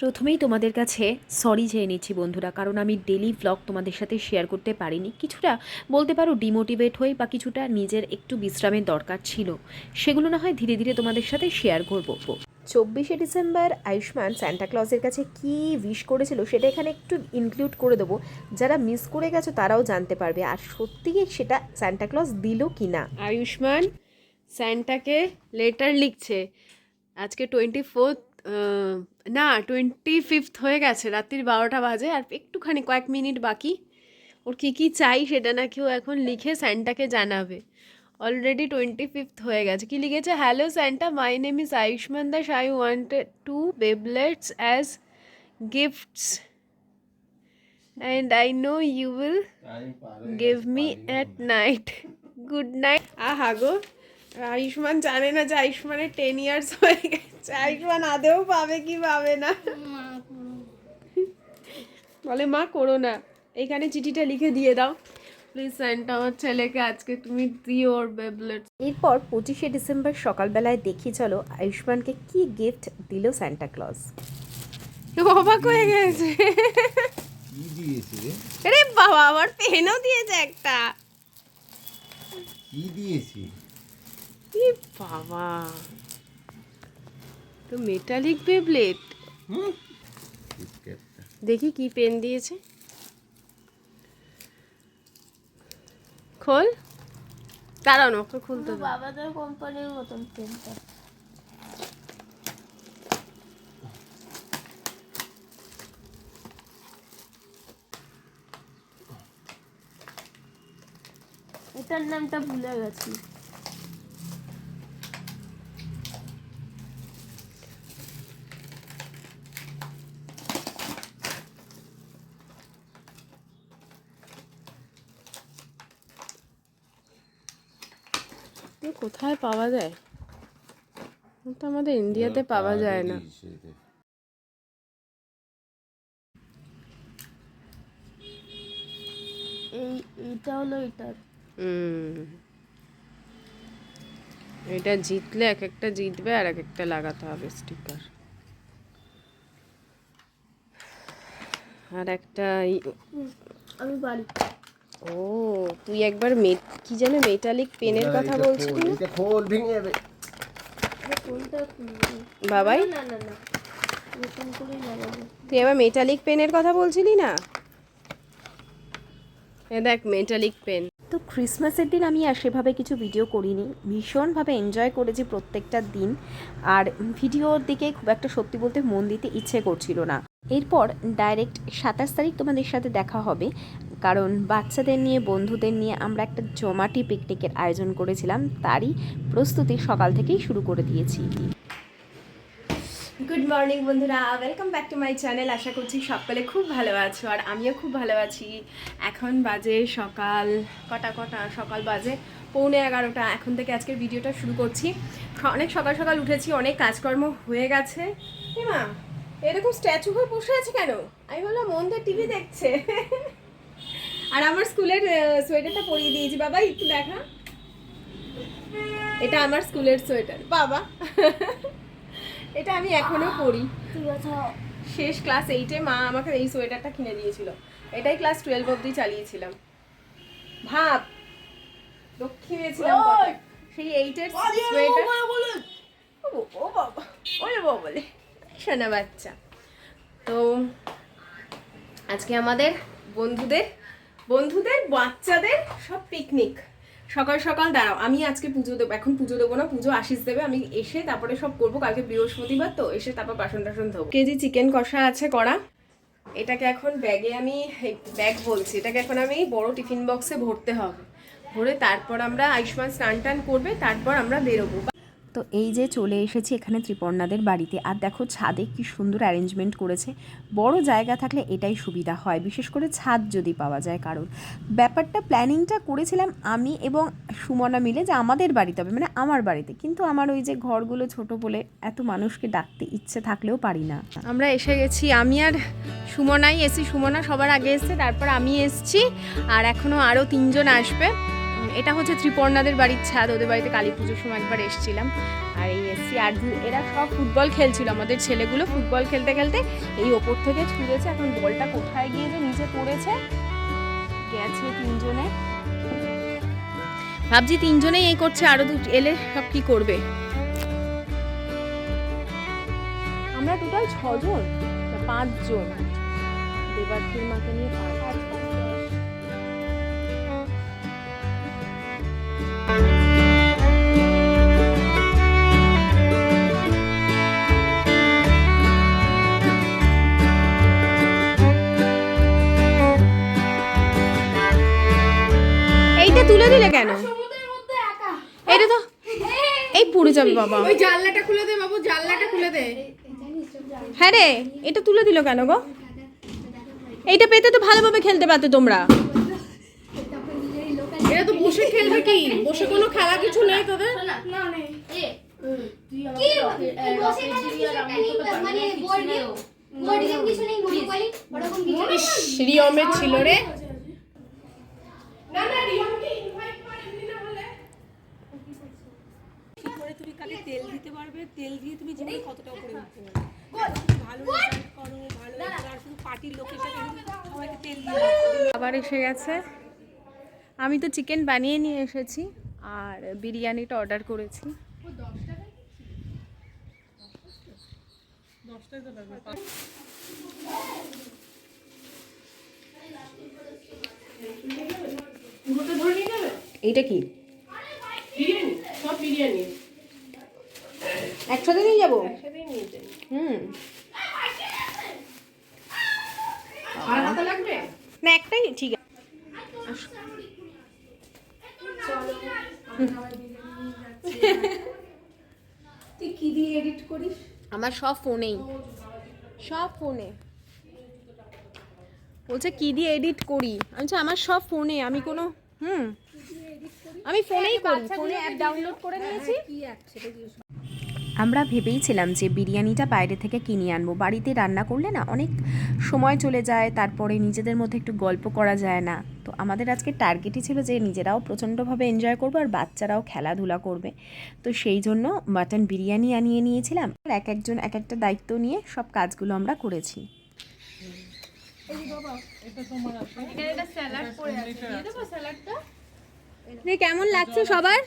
প্রথমেই তোমাদের কাছে সরি চেয়ে নিচ্ছি বন্ধুরা, কারণ আমি ডেলি ব্লগ তোমাদের সাথে শেয়ার করতে পারিনি। কিছুটা বলতে পারো ডিমোটিভেট হয়ে বা কিছুটা নিজের একটু বিশ্রামের দরকার ছিল। সেগুলো না হয় ধীরে ধীরে তোমাদের সাথে শেয়ার করব। চব্বিশে ডিসেম্বর আয়ুষ্মান ক্লজের কাছে কি উইশ করেছিল সেটা এখানে একটু ইনক্লুড করে দেবো। যারা মিস করে গেছো তারাও জানতে পারবে, আর সত্যিই সেটা ক্লজ দিল কি না আয়ুষ্মান স্যান্টাকে লেটার লিখছে। আজকে টোয়েন্টি ফোর্থ না টোয়েন্টি ফিফথ হয়ে গেছে রাত্রির বারোটা বাজে আর একটুখানি কয়েক মিনিট বাকি। ওর কী কী চাই সেটা নাকি ও এখন লিখে স্যান্টাকে জানাবে। অলরেডি টোয়েন্টি ফিফথ হয়ে গেছে। কি লিখেছে? Hello Santa my name is Ayushman Das I wanted to Beyblades as gifts and I know you will give me at night good night আহা গো। আয়ুষ্মান জানে না যে আয়ুষ্মানের টেন ইয়ার্স হয়ে গেছে। আয়ুষ্মান আদেও পাবে কি পাবে না? বলে মা করো না। এইখানে চিঠিটা লিখে দিয়ে দাও। প্লিজ স্যান্টা আমার ছেলেকে আজকে তুমি দিও ওর বেবলেট এরপর পঁচিশে ডিসেম্বর সকালবেলায় দেখি চলো আয়ুষ্মানকে কি গিফট দিল স্যান্টা ক্লজ অবাক হয়ে গেছে। রে? আরে বাবা আমার পেনও দিয়েছে একটা। কি দিয়েছে? বাবা। তো মেটালিক বেবলেট হুম? দেখি কি পেন দিয়েছে। খোল। দাঁড়াও না ওকে খুলতে। বাবাদের কোম্পানির মতন পেনটা এটার নামটা ভুলে গেছি। কোথায় পাওয়া যায়? তো আমাদের ইন্ডিয়াতে পাওয়া যায় না। এটা। এই এইটা হলো এটা। হুম। এটা জিতলে এক একটা জিতবে আর এক একটা লাগাতে হবে স্টিকার আর একটা আমি বাড়ি ও তুই একবার মে- কি যেন মেটালিক পেনের কথা না? এটা খোল ভেঙে যাবে। বাবাই। না না না নতুন করে লাগাবো। তুই আবার মেটালিক পেনের কথা বলছিলি না? এ দেখ মেটালিক পেন তো ক্রিসমাসের দিন আমি আর সেভাবে কিছু ভিডিও করিনি। ভীষণভাবে এনজয় করেছি প্রত্যেকটা দিন। আর ভিডিওর দিকে খুব একটা সত্যি বলতে মন দিতে ইচ্ছে করছিল না। এরপর ডাইরেক্ট সাতাশ তারিখ তোমাদের সাথে দেখা হবে। কারণ বাচ্চাদের নিয়ে, বন্ধুদের নিয়ে আমরা একটা জমাটি পিকনিকের আয়োজন করেছিলাম। তারই প্রস্তুতি সকাল থেকেই শুরু করে দিয়েছি। গুড মর্নিং বন্ধুরা welcome back to my channel আশা করছি সকলে খুব ভালো আছো আর আমিও খুব ভালো আছি। এখন বাজে সকাল কটা কটা? সকাল বাজে পৌনে এগারোটা। এখন থেকে আজকের ভিডিওটা শুরু করছি। অনেক সকাল সকাল উঠেছি, অনেক কাজকর্ম হয়ে গেছে। মা এরকম স্ট্যাচু হয়ে বসে আছে কেন? আমি বললাম মনটা টিভি দেখছে। আর আমার স্কুলের সোয়েটারটা পরিয়ে দিয়েছি। বাবা একটু দেখা। এটা আমার স্কুলের সোয়েটার বাবা। এটা আমি এখনও পরি। আছে। শেষ ক্লাস এইটে মা আমাকে এই সোয়েটারটা কিনে দিয়েছিল। এটাই ক্লাস টুয়েলভ অবধি চালিয়েছিলাম। ভাব লক্ষ্মী হয়েছিলাম সেই এইটের সোয়েটার ও ও বাবা ওরে বাবা বলে। শোনা বাচ্চা। তো আজকে আমাদের বন্ধুদের বন্ধুদের, বাচ্চাদের সব পিকনিক সকাল সকাল দাঁড়াও, আমি আজকে পুজো দেবো, এখন পুজো দেবো না, পুজো আশিস দেবে, আমি এসে তারপরে সব করব, কালকে বৃহস্পতিবার, তো এসে তারপর বাসন টাসন ধোবো। কেজি চিকেন কষা আছে করা এটাকে এখন ব্যাগে আমি ব্যাগ বলছি, এটাকে এখন আমি বড় টিফিন বক্সে ভরতে হবে। ভরে তারপর আমরা আয়ুষ্মান স্নান টান করবে, তারপর আমরা বেরোবো। তো এই যে চলে এসেছি এখানে ত্রিপর্ণাদের বাড়িতে। আর দেখো ছাদে কি সুন্দর অ্যারেঞ্জমেন্ট করেছে। বড় জায়গা থাকলে এটাই সুবিধা হয়। বিশেষ করে ছাদ যদি পাওয়া যায় কারণ ব্যাপারটা প্ল্যানিংটা করেছিলাম আমি এবং সুমনা মিলে যে আমাদের বাড়িতে হবে মানে আমার বাড়িতে। কিন্তু আমার ওই যে ঘরগুলো ছোট বলে এত মানুষকে ডাকতে ইচ্ছে থাকলেও পারি না। আমরা এসে গেছি। আমি আর সুমনাই এসি সুমনা সবার আগে এসছে, তারপর আমি এসছি। আর এখনও আরও তিনজন আসবে। এটা হচ্ছে ত্রিপর্ণাদের বাড়ির ছাদ, ওদের বাড়িতে কালী পুজোর সময় একবার এসেছিলাম। আর এই এসছি আর এরা সব ফুটবল খেলছিল, আমাদের ছেলেগুলো ফুটবল খেলতে খেলতে এই ওপর থেকে ছুঁড়েছে। এখন বলটা কোথায় গিয়ে যে নিচে পড়েছে? গেছে তিনজনে। ভাবছি তিনজনেই এই করছে, আরও দু, এলে সব কি করবে? আমরা টোটাল ছজন, পাঁচজন। দেবার্থীর মাকে নিয়ে পাঁচ এইটা তুলে দিলে কেন? এইটা তো এই পুড়ে যাবে বাবা। ওই জানলাটা খুলে দে বাবু জানলাটা খুলে দে। হ্যাঁ রে এটা তুলে দিল কেন গো? এইটা পেতে তো ভালোভাবে খেলতে পারতো তোমরা। তো বসে খেলবে কি বসে কোনো খেলা কিছু নেই তোদের কি বসে কাছে কিছু একটা নেই মানে বোর্ড গেম বোর্ড গেম কিছু নেই মনোপলি ওরকম কিছু নেই রিয়মের ছিল রে আবার এসে গেছে আমি তো চিকেন বানিয়ে নিয়ে এসেছি আর বিরিয়ানিটা অর্ডার করেছি। এইটা কি? একসাথে নিয়ে যাব? হুম। লাগবে? না একটাই ঠিক আছে তুই কি দিয়ে এডিট করিস আমার সব ফোনেই। সব ফোনে। বলছে, কি দিয়ে এডিট করি? আমি আমার সব ফোনে, আমি কোনো, হুম, আমি ফোনেই করি, ফোনে অ্যাপ ডাউনলোড করে নিয়েছি। আমরা ভেবেইছিলাম যে বিরিয়ানিটা বাইরে থেকে কিনে আনব। বাড়িতে রান্না করলে না অনেক সময় চলে যায়, তারপরে নিজেদের মধ্যে একটু গল্প করা যায় না। তো আমাদের আজকে টার্গেটই ছিল যে নিজেরাও প্রচণ্ডভাবে এনজয় করব আর বাচ্চারাও খেলাধুলা করবে। তো সেই জন্য মাটন বিরিয়ানি আনিয়ে নিয়েছিলাম। আর এক একজন এক একটা দায়িত্ব নিয়ে সব কাজগুলো আমরা করেছি। কেমন লাগছে সবার?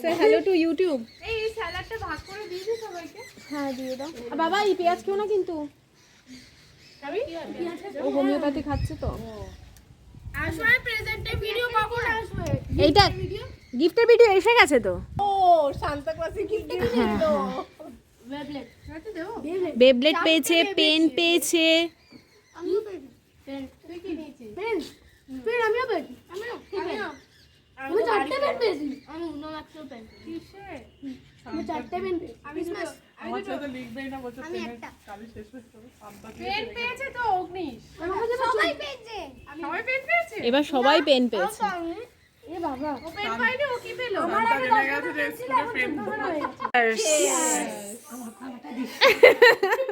সে হ্যালো টু ইউটিউব এই স্যালাডটা ভাগ করে দিয়ে দিই সবাইকে। হ্যাঁ দিয়ে দাও। আর বাবা এই পেঁয়াজ খেও না কিন্তু। আমি? ও হোমিওপ্যাথি খাচ্ছে তো। আসবে প্রেজেন্টে ভিডিও কখন আসবে? এইটা গিফটের ভিডিও এসে গেছে তো। ও শান্তা ক্লাসে কি দিয়ে দিল? বেবলেট পেয়েছে পেন পেয়েছে। তুই কি নিয়েছিস? পেন পেন আমিও পেন আমিও। আমিও। আমি চারটে পেন পেয়েছি আমি উনো মাত্র পেন কিসে আমি চারটে পেন পেয়েছি আমি আমি তো আমি একটা। পেন পেয়েছে তো অগ্নিশ। সবাই পেয়েছে। সবাই পেন পেয়েছে? এবার সবাই পেন পেয়েছে। এ বাবা। ও পেন পাইনি ও কি পেল?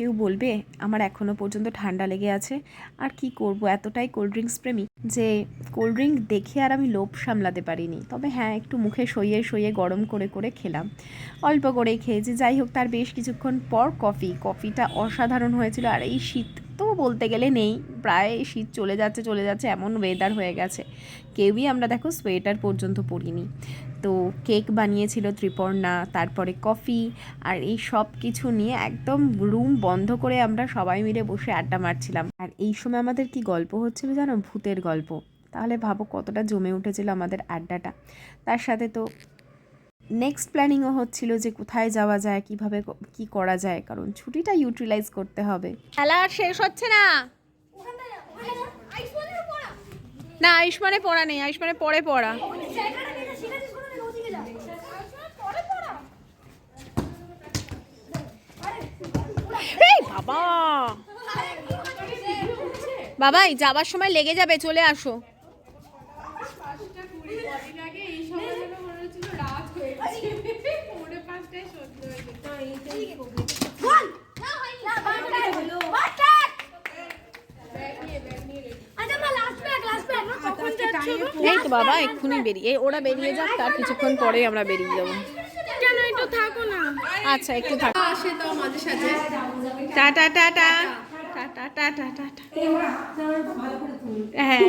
কেউ বলবে, আমার এখনও পর্যন্ত ঠান্ডা লেগে আছে, আর কি করব? এতটাই কোল্ড ড্রিঙ্কস প্রেমী যে কোল্ড ড্রিঙ্ক দেখে আর আমি লোভ সামলাতে পারিনি। তবে হ্যাঁ একটু মুখে সইয়ে সইয়ে গরম করে করে খেলাম। অল্প করেই খেয়েছি। যাই হোক, তার বেশ কিছুক্ষণ পর কফি। কফিটা অসাধারণ হয়েছিল, আর এই শীত তো বলতে গেলে নেই। প্রায় শীত চলে যাচ্ছে চলে যাচ্ছে, এমন ওয়েদার হয়ে গেছে। কেউই আমরা দেখো সোয়েটার পর্যন্ত পরিনি। তো কেক বানিয়েছিল ত্রিপর্ণা তারপরে কফি আর এই সব কিছু নিয়ে একদম রুম বন্ধ করে আমরা সবাই মিলে বসে আড্ডা মারছিলাম। আর এই সময় আমাদের কি গল্প হচ্ছিল জানো? ভূতের গল্প। তাহলে ভাবো কতটা জমে উঠেছিল আমাদের আড্ডাটা। তার সাথে তো নেক্সট প্ল্যানিংও হচ্ছিল যে কোথায় যাওয়া যায় কীভাবে ক- করা যায় কারণ ছুটিটা ইউটিলাইজ করতে হবে। খেলা আর শেষ হচ্ছে না। না আয়ুষ্মানে পড়া নেই আয়ুষ্মানে পরে পড়া। এই বাবা। বাবা যাবার সময় লেগে যাবে, চলে আসো। এই তো বাবা, এক্ষুনি বেরিয়ে ওরা বেরিয়ে যাক, তার কিছুক্ষণ পরে আমরা বেরিয়ে যাব। আচ্ছা একটু থাক। আসে তো মাঝে সাঝে। Tata tata tata tata tata হ্যাঁ।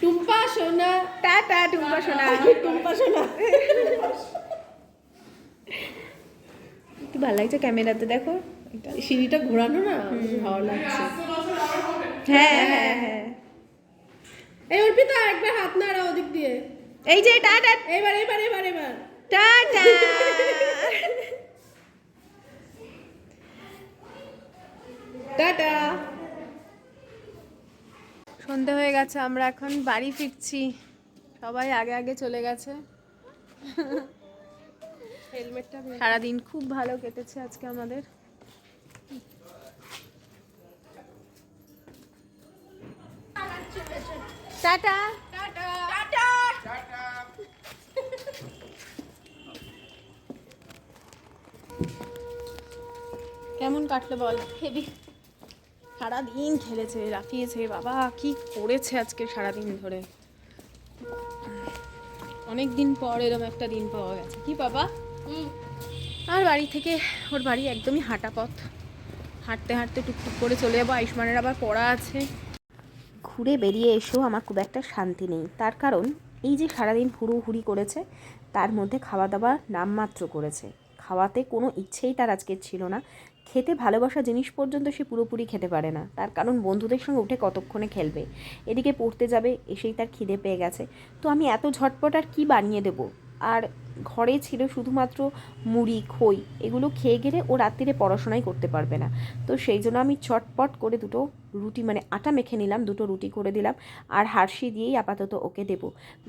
টুম্পা সোনা। টাটা টুম্পা সোনা। টুম্পা সোনা। কি ভালো লাগছে ক্যামেরাতে দেখো। এটা সিঁড়িটা ঘোরানো না? ভালো লাগছে। হ্যাঁ হ্যাঁ হ্যাঁ। এই অর্পিতা একবার হাত নাড়া ওদিক দিয়ে। এই যে টাটা এবার এবার এবার এবার। টাটা টাটা সন্ধে হয়ে গেছে আমরা এখন বাড়ি ফিরছি। সবাই আগে আগে চলে গেছে। হেলমেটটা সারাদিন খুব ভালো কেটেছে আজকে আমাদের। টাটা কেমন কাটলো বল? হেভি সারাদিন খেলেছে লাফিয়েছে বাবা কি করেছে আজকে সারাদিন ধরে? অনেক দিন পর এরকম একটা দিন পাওয়া গেছে। কি বাবা? আর বাড়ি থেকে ওর বাড়ি একদমই হাঁটা পথ। হাঁটতে হাঁটতে টুকটুক করে চলে যাব আয়ুষ্মানের আবার পড়া আছে। ঘুরে বেরিয়ে এসেও আমার খুব একটা শান্তি নেই। তার কারণ এই যে সারাদিন হুড়োহুড়ি করেছে তার মধ্যে খাওয়া দাওয়া নামমাত্র করেছে। খাওয়াতে কোনো ইচ্ছেই তার আজকে ছিল না। খেতে ভালোবাসা জিনিস পর্যন্ত সে পুরোপুরি খেতে পারে না। তার কারণ বন্ধুদের সঙ্গে উঠে কতক্ষণে খেলবে? এদিকে পড়তে যাবে, এসেই তার খিদে পেয়ে গেছে। তো আমি এত ঝটপট আর কী বানিয়ে দেবো? আর ঘরে ছিল শুধুমাত্র মুড়ি, খই, এগুলো খেয়ে গেলে ও রাত্রিরে পড়াশোনাই করতে পারবে না। তো সেই জন্য আমি ছটপট করে দুটো রুটি মানে আটা মেখে নিলাম, দুটো রুটি করে দিলাম আর হার্ষি দিয়েই আপাতত ওকে দেব।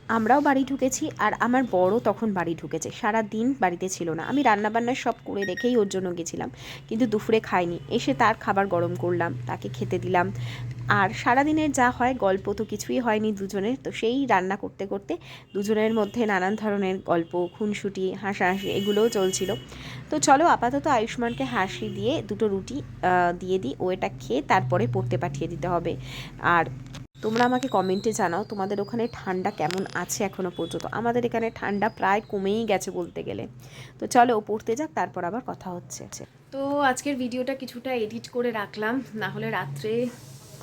আমরাও বাড়ি ঢুকেছি আর আমার বড় তখন বাড়ি ঢুকেছে। সারা দিন বাড়িতে ছিল না। আমি রান্নাবান্না সব করে রেখেই ওর জন্য গেছিলাম, কিন্তু দুপুরে খাইনি। এসে তার খাবার গরম করলাম, তাকে খেতে দিলাম। আর সারাদিনের যা হয়, গল্প তো কিছুই হয়নি দুজনের। তো সেই রান্না করতে করতে দুজনের মধ্যে নানান ধরনের গল্প খুনসুটি, হাসাহাসি এগুলোও চলছিল। তো চলো আপাতত আয়ুষ্মানকে হাসি দিয়ে দুটো রুটি দিয়ে দিই, ও এটা খেয়ে তারপরে পড়তে পাঠিয়ে দিতে হবে। আর তোমরা আমাকে কমেন্টে জানাও তোমাদের ওখানে ঠান্ডা কেমন আছে এখনও পর্যন্ত। আমাদের এখানে ঠান্ডা প্রায় কমেই গেছে বলতে গেলে। তো চলো ও পড়তে যাক, তারপর আবার কথা হচ্ছে। তো আজকের ভিডিওটা কিছুটা এডিট করে রাখলাম, না হলে রাত্রে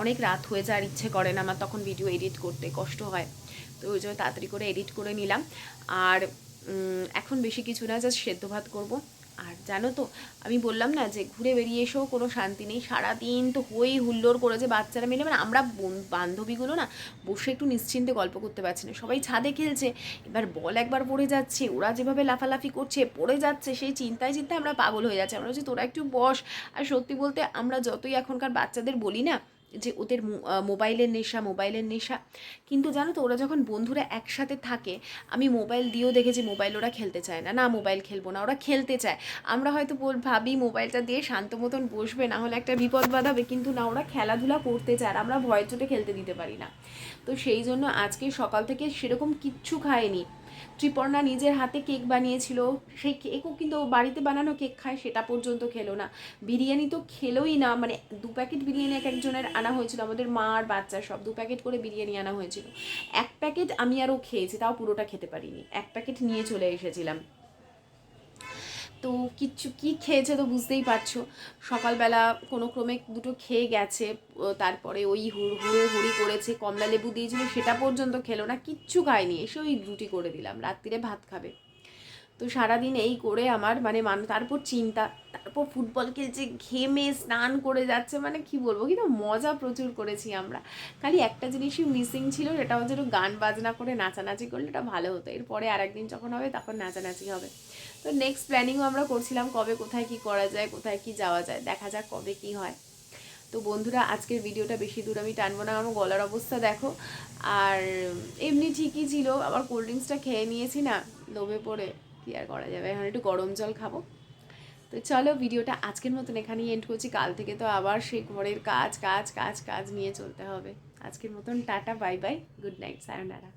অনেক রাত হয়ে যায়, আর ইচ্ছে করে না আমার তখন ভিডিও এডিট করতে, কষ্ট হয়। তো ওই জন্য তাড়াতাড়ি করে এডিট করে নিলাম। আর এখন বেশি কিছু না জাস্ট সেদ্ধ ভাত করব। আর জানো তো, আমি বললাম না যে ঘুরে বেরিয়ে এসেও কোনো শান্তি নেই। সারাদিন তো হই হুল্লোড় করেছে বাচ্চারা মিলে মানে আমরা বন- বান্ধবীগুলো না বসে একটু নিশ্চিন্তে গল্প করতে পারছি না। সবাই ছাদে খেলছে, এবার বল একবার পড়ে যাচ্ছে, ওরা যেভাবে লাফালাফি করছে, পড়ে যাচ্ছে, সেই চিন্তায় চিন্তায় আমরা পাগল হয়ে যাচ্ছে। আমরা বলছি, তোরা একটু বস। আর সত্যি বলতে আমরা যতই এখনকার বাচ্চাদের বলি না যে ওদের মোবাইলের নেশা মোবাইলের নেশা। কিন্তু জানো তো, ওরা যখন বন্ধুরা একসাথে থাকে, আমি মোবাইল দিয়েও দেখেছি মোবাইল ওরা খেলতে চায় না। না, মোবাইল খেলব না, ওরা খেলতে চায়। আমরা হয়তো ভাবি মোবাইলটা দিয়ে শান্ত মতন বসবে, না হলে একটা বিপদ বাঁধাবে, কিন্তু না, ওরা খেলাধুলা করতে চায় আমরা ভয় চোটে খেলতে দিতে পারি না। তো সেই জন্য আজকে সকাল থেকে সেরকম কিচ্ছু খায়নি ত্রিপর্ণা নিজের হাতে কেক বানিয়েছিল। সেই কেকও কিন্তু বাড়িতে বানানো কেক খায়, সেটা পর্যন্ত খেলো না। বিরিয়ানি তো খেলোই না মানে দু প্যাকেট বিরিয়ানি এক একজনের আনা হয়েছিল, আমাদের মা আর বাচ্চা সব দু প্যাকেট করে বিরিয়ানি আনা হয়েছিল। এক প্যাকেট আমি আরও খেয়েছি, তাও পুরোটা খেতে পারিনি। এক প্যাকেট নিয়ে চলে এসেছিলাম। কিচ্ছু কি খেয়েছে তো বুঝতেই পারছ। সকালবেলা কোনো ক্রমে দুটো খেয়ে গেছে তারপরে ওই হুড় হুড়ে হুড়ি করেছে কমলা লেবু দিয়েছিল, সেটা পর্যন্ত খেলো না, কিচ্ছু খায়নি, এসে ওই রুটি করে দিলাম রাত্রিরে ভাত খাবে। তো সারাদিন এই করে আমার মানে মান, তারপর চিন্তা, তারপর ফুটবল খেলছে, ঘেমে স্নান করে যাচ্ছে মানে কি বলব কিন্তু মজা প্রচুর করেছি আমরা। খালি একটা জিনিসই মিসিং ছিল, সেটা হচ্ছে একটু গান বাজনা করে নাচানাচি করলে এটা ভালো হতো। এরপরে আর একদিন যখন হবে, তখন নাচানাচি হবে। তো নেক্সট প্ল্যানিংও আমরা করছিলাম, কবে কোথায় কি করা যায়, কোথায় কি যাওয়া যায়, দেখা যাক কবে কি হয়। তো বন্ধুরা, আজকের ভিডিওটা বেশি দূর আমি টানবো না, আমার গলার অবস্থা দেখো। আর এমনি ঠিকই ছিল, আবার কোল্ড ড্রিঙ্কসটা খেয়ে নিয়েছি না, লোভে পড়ে। কি আর করা যাবে? এখন একটু গরম জল খাব। তো চলো ভিডিওটা আজকের মতন এখানেই এন্ড করছি। কাল থেকে তো আবার সেই ঘরের কাজ কাজ কাজ কাজ নিয়ে চলতে হবে। আজকের মতন tata bye bye good night sayonara